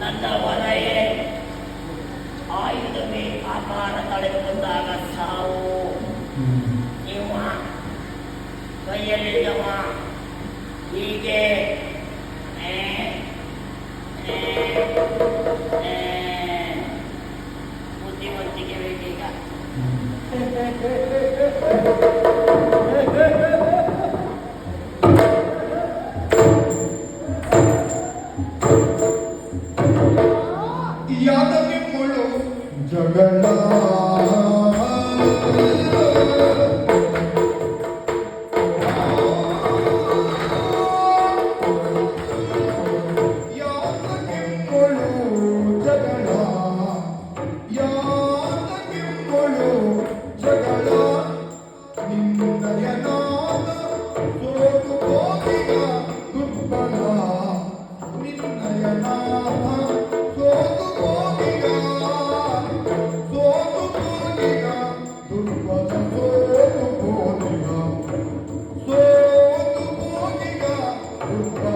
நல்லவரையே ஆயுதமே அபார தலைவந்தாக சாவோ ಇವ ಕೈಯಲ್ಲಿದ್ದವ ಹೀಗೆ ಬುದ್ಧಿವಂತಿಕೆ ಬೇಕೀಗ Thank you. याद के बोलो जगन्नाथ Thank you.